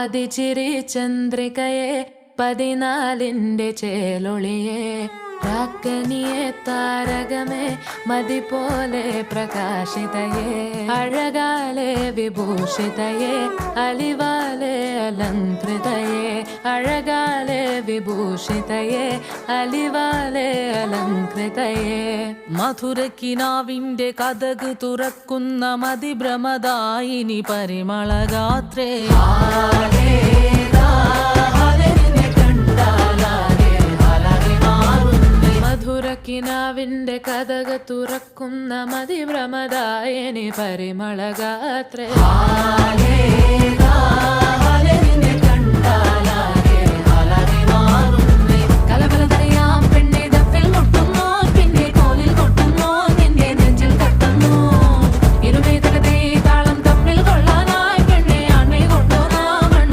അതിചിരി ചന്ദ്രികയെ പതിനാലിന്റെ ചേലൊളിയെ. രാക്കനിയെ താരകമേ മതി പോലെ പ്രകാശിതയെ. അഴകാലെ വിഭൂഷിതയെ അലിവാലെ അലങ്കൃതയെ. അഴകാലെ വിഭൂഷിതയെ അലിവാലെ അലങ്കൃതയെ മധുരക്കിനാവിന്റെ കഥക് തുറക്കുന്ന മതിഭ്രമദായിനി പരിമളഗാത്രേ. മധുരക്കിനാവിന്റെ കഥക തുറക്കുന്ന മതിഭ്രമദായനി പരിമളഗാത്രേ.